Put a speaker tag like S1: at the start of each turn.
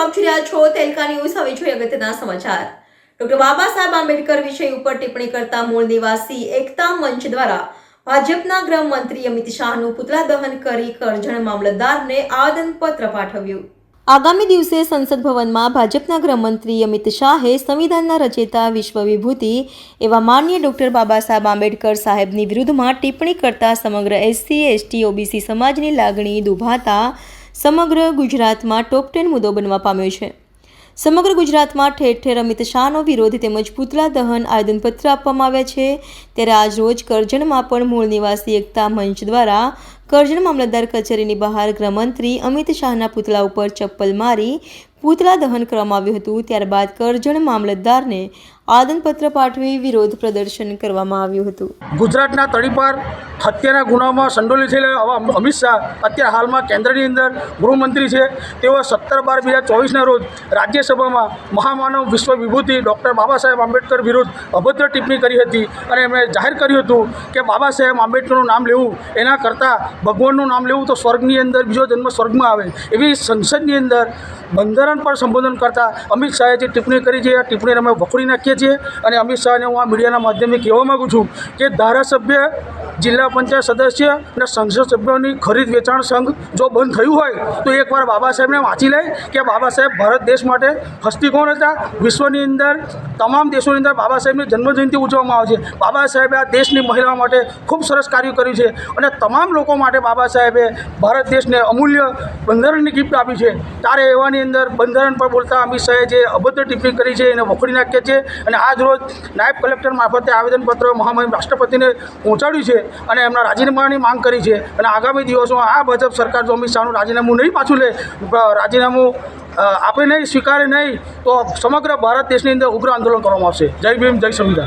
S1: આપ જોઈ રહ્યા છો તેલકા ન્યૂઝ હવે જોઈએ અગત્યના સમાચાર ડોક્ટર બાબા સાહેબ આંબેડકર વિષય ઉપર ટિપ્પણી કરતા મૂળ નિવાસી એકતા મંચ દ્વારા ભાજપના ગૃહમંત્રી અમિત શાહનું પુતળા દહન કરી કરજણ મામલતદારને આવેદનપત્ર પાઠવ્યું. આગામી દિવસે સંસદ ભવનમાં ભાજપના ગૃહમંત્રી અમિત શાહે સંવિધાનના રચેતા વિશ્વ વિભૂતિ એવા માન્ય ડોક્ટર બાબા સાહેબ આંબેડકર સાહેબની વિરુદ્ધમાં ટિપ્પણી કરતા સમગ્ર એસસી, એસટી, ઓબીસી સમાજની લાગણી દુભાતા સમગ્ર ગુજરાતમાં ટોપ ટેન મુદ્દો બનવા પામ્યો છે. સમગ્ર ગુજરાતમાં ઠેર ઠેર અમિત શાહનો વિરોધ તેમજ પૂતળા દહન આવેદનપત્ર આપવામાં આવ્યા છે. ત્યારે આજરોજ કરજણમાં પણ મૂળ નિવાસી એકતા મંચ દ્વારા કરજણ મામલતદાર કચેરીની બહાર ગૃહમંત્રી અમિત શાહના પુતળા ઉપર ચપ્પલ મારી પૂતળા દહન કરવામાં આવ્યું હતું. ત્યારબાદ કરજણ મામલતદારને આવેદનપત્ર પાઠવી વિરોધ પ્રદર્શન કરવામાં આવ્યું હતું.
S2: ગુજરાતના તળીપાર હત્યાના ગુનામાં સંડોલી થયેલા આવા અમિત શાહ અત્યારે હાલમાં કેન્દ્રની અંદર ગૃહમંત્રી છે. તેઓ સત્તર બાર બે હજાર ચોવીસના રોજ રાજ્યસભામાં મહામાનવ વિશ્વ વિભૂતિ ડૉક્ટર બાબા સાહેબ આંબેડકર વિરુદ્ધ અભદ્ર ટિપ્પણી કરી હતી અને એમણે જાહેર કર્યું હતું કે બાબા સાહેબ આંબેડકરનું નામ લેવું, એના કરતાં ભગવાનનું નામ લેવું તો સ્વર્ગની અંદર બીજો જન્મ સ્વર્ગમાં આવે. એવી સંસદની અંદર બંધારણ પર સંબોધન કરતા અમિત શાહે જે ટિપ્પણી કરી છે, આ ટિપ્પણીને અમે વખોડી નાખીએ છીએ. અને અમિત શાહને હું આ મીડિયાના માધ્યમે કહેવા માગું છું કે ધારાસભ્ય જિલ્લા પંચાયત સદસ્ય અને સંસદ સભ્યોની ખરીદ વેચાણ સંઘ જો બંધ થયું હોય તો એકવાર બાબા સાહેબને વાંચી લે કે બાબા સાહેબ ભારત દેશ માટે હસ્તી કોણ હતા? વિશ્વની અંદર તમામ દેશોની અંદર બાબા સાહેબની જન્મજયંતિ ઉજવવામાં આવે છે. બાબા સાહેબે આ દેશની મહિલાઓ માટે ખૂબ સરસ કાર્ય કર્યું છે અને તમામ લોકો માટે બાબા સાહેબે ભારત દેશને અમૂલ્ય બંધારણની ગિફ્ટ આપી છે. ત્યારે એવાની અંદર બંધારણ પર બોલતા અમિત શાહે જે અભદ્ર ટિપ્પણી કરી છે એને વખોડી નાખીએ છે અને આજ રોજ નાયબ કલેક્ટર મારફતે આવેદનપત્ર મહામહિમ રાષ્ટ્રપતિને પહોંચાડ્યું છે. અને એમના રાજીનામાની માંગ કરી છે. અને આગામી દિવસોમાં આ ભાજપ સરકાર જો અમિત શાહનું રાજીનામું નહીં પાછું લે રાજીનામું આપે નહીં, સ્વીકારે નહીં, તો સમગ્ર ભારત દેશની અંદર ઉગ્ર આંદોલન કરવામાં આવશે. જય ભીમ, જય સંવિધાન.